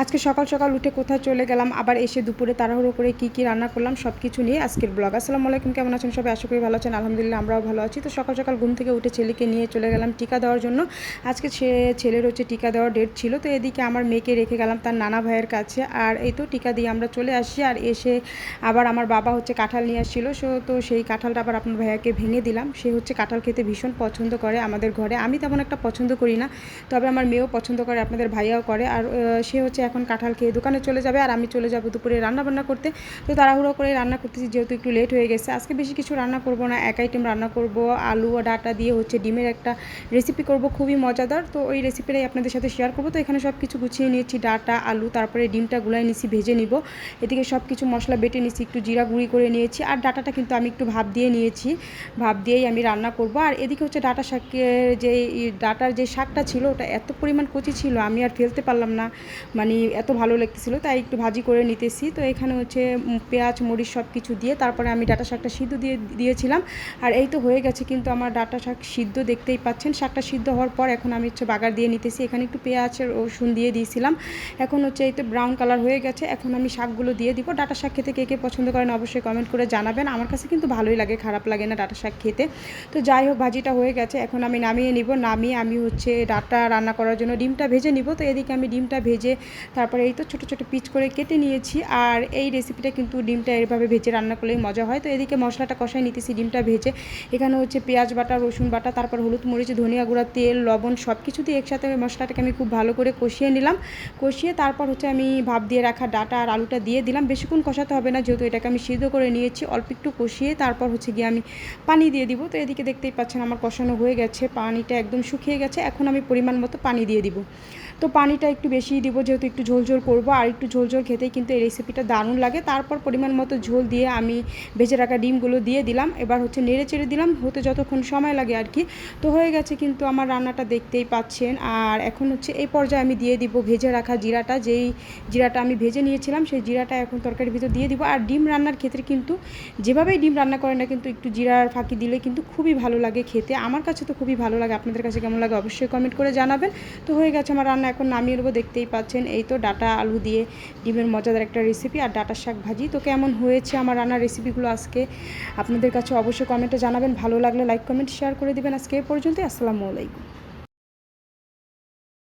আজকে সকাল সকাল উঠে কোথায় চলে গেলাম, আবার এসে দুপুরে তাড়াহুড়ো করে কী কী রান্না করলাম সব কিছু নিয়ে আজকের ব্লগ। আসসালামু আলাইকুম, কেমন আছেন সবাই? আশা করি ভালো আছেন, আলহামদুলিল্লাহ আমরাও ভালো আছি। তো সকাল সকাল ঘুম থেকে উঠে ছেলেকে নিয়ে চলে গেলাম টিকা দেওয়ার জন্য। আজকে ছেলের হচ্ছে টিকা দেওয়ার ডেট ছিল, তো এদিকে আমার মেয়েকে রেখে গেলাম তার নানা ভাইয়ের কাছে। আর এই তো টিকা দিয়ে আমরা চলে আসি, আর এসে আবার আমার বাবা হচ্ছে কাঁঠাল নিয়ে আসছিল। সো, তো সেই কাঁঠালটা আবার আপনার ভাইয়াকে ভেঙে দিলাম। সে হচ্ছে কাঁঠাল খেতে ভীষণ পছন্দ করে আমাদের ঘরে। আমি তেমন একটা পছন্দ করি না, তবে আমার মেয়েও পছন্দ করে, আপনাদের ভাইয়াও করে। আর সে হচ্ছে এখন কাঁঠাল খেয়ে দোকানে চলে যাবে আর আমি চলে যাব দুপুরে রান্না বান্না করতে। তো তাড়াহুড়ো করে রান্না করতেছি, যেহেতু একটু লেট হয়ে গেছে। আজকে বেশি কিছু রান্না করব না, এক আইটেম রান্না করব। আলু ও ডাটা দিয়ে হচ্ছে ডিমের একটা রেসিপি করব, খুবই মজাদার। তো ওই রেসিপিটাই আপনাদের সাথে শেয়ার করব। তো এখানে সব কিছু গুছিয়ে নিয়েছি, ডাটা, আলু, তারপরে ডিমটা গুলাই নিছি, ভেজে নিব। এদিকে সব কিছু মশলা বেটে নিছি, একটু জিরা গুঁড়ি করে নিয়েছি। আর ডাটাটা কিন্তু আমি একটু ভাব দিয়ে নিয়েছি। ভাব দিয়েই আমি রান্না করব। আর এদিকে হচ্ছে ডাটা শাকের যে ডাটার যে শাকটা ছিল, ওটা এত পরিমাণ কচি ছিল, আমি আর ফেলতে পারলাম না। মানে এত ভালো লাগতেছিল, তাই একটু ভাজি করে নিতেছি। তো এখানে হচ্ছে পেঁয়াজ, মরিচ সব কিছু দিয়ে তারপরে আমি ডাটা শাকটা সিদ্ধ দিয়ে দিয়েছিলাম। আর এই তো হয়ে গেছে কিন্তু আমার ডাটা শাক সিদ্ধ দেখতেই পাচ্ছেন। শাকটা সিদ্ধ হওয়ার পর এখন আমি হচ্ছে বাগার দিয়ে নিতেছি। এখানে একটু পেঁয়াজের রসুন দিয়ে দিয়েছিলাম। এখন হচ্ছে এই তো ব্রাউন কালার হয়ে গেছে। এখন আমি শাকগুলো দিয়ে দিব। ডাটা শাক খেতে কে কে পছন্দ করেন অবশ্যই কমেন্ট করে জানাবেন। আমার কাছে কিন্তু ভালোই লাগে, খারাপ লাগে না ডাটা শাক খেতে। তো যাই হোক, ভাজিটা হয়ে গেছে। এখন আমি নামিয়ে নিব। নামিয়ে আমি হচ্ছে ডাটা রান্না করার জন্য ডিমটা ভেজে নিব। তো এদিকে আমি ডিমটা ভেজে তারপরে এই তো ছোটো ছোটো পিচ করে কেটে নিয়েছি। আর এই রেসিপিটা কিন্তু ডিমটা এভাবে ভেজে রান্না করলেই মজা হয়। তো এদিকে মশলাটা কষাই নিতেছি ডিমটা ভেজে। এখানে হচ্ছে পেঁয়াজ বাটা, রসুন বাটা, তারপর হলুদ মরিচ, ধনিয়া গুঁড়া, তেল, লবণ সব কিছু দিয়ে একসাথে মশলাটাকে আমি খুব ভালো করে কষিয়ে নিলাম। কষিয়ে তারপর হচ্ছে আমি ভাপ দিয়ে রাখা ডাটা আর আলুটা দিয়ে দিলাম। বেশিক্ষণ কষাতে হবে না, যেহেতু এটাকে আমি সিদ্ধ করে নিয়েছি। অল্প একটু কষিয়ে তারপর হচ্ছে গিয়ে আমি পানি দিয়ে দিব। তো এদিকে দেখতেই পাচ্ছেন আমার কষানো হয়ে গেছে। পানিটা একদম শুকিয়ে গেছে। এখন আমি পরিমাণ মতো পানি দিয়ে দিব। তো পানিটা একটু বেশিই দিব, যেহেতু একটু ঝোল ঝোল করব আর একটু ঝোল ঝোল খেতেই কিন্তু এই রেসিপিটা দারুণ লাগে। তারপর পরিমাণ মতো ঝোল দিয়ে আমি ভেজে রাখা ডিমগুলো দিয়ে দিলাম। এবার হচ্ছে নেড়ে চেড়ে দিলাম, হতে যতক্ষণ সময় লাগে আর কি। তো হয়ে গেছে কিন্তু আমার রান্নাটা দেখতেই পাচ্ছেন। আর এখন হচ্ছে এই পর্যায়ে আমি দিয়ে দিব ভেজে রাখা জিরাটা। যেই জিরাটা আমি ভেজে নিয়েছিলাম, সেই জিরাটা এখন তরকারির ভিতর দিয়ে দিব। আর ডিম রান্নার ক্ষেত্রে কিন্তু যেভাবেই ডিম রান্না করেন না কিন্তু একটু জিরার ফাঁকি দিলে কিন্তু খুবই ভালো লাগে খেতে। আমার কাছে তো খুবই ভালো লাগে। আপনাদের কাছে কেমন লাগে অবশ্যই কমেন্ট করে জানাবেন। তো হয়ে গেছে আমার রান্না। এখন নামিয়ে নেব, দেখতেই পাচ্ছেন এই তো ডাটা, আলু দিয়ে ডিমের মজাদার একটা রেসিপি আর ডাটার শাক ভাজি। তো কেমন হয়েছে আমার রান্নার রেসিপিগুলো আজকে? আপনাদের কাছে অবশ্যই কমেন্টে জানাবেন। ভালো লাগলে লাইক কমেন্ট শেয়ার করে দেবেন আজকে এ পর্যন্তই। আসসালামু আলাইকুম।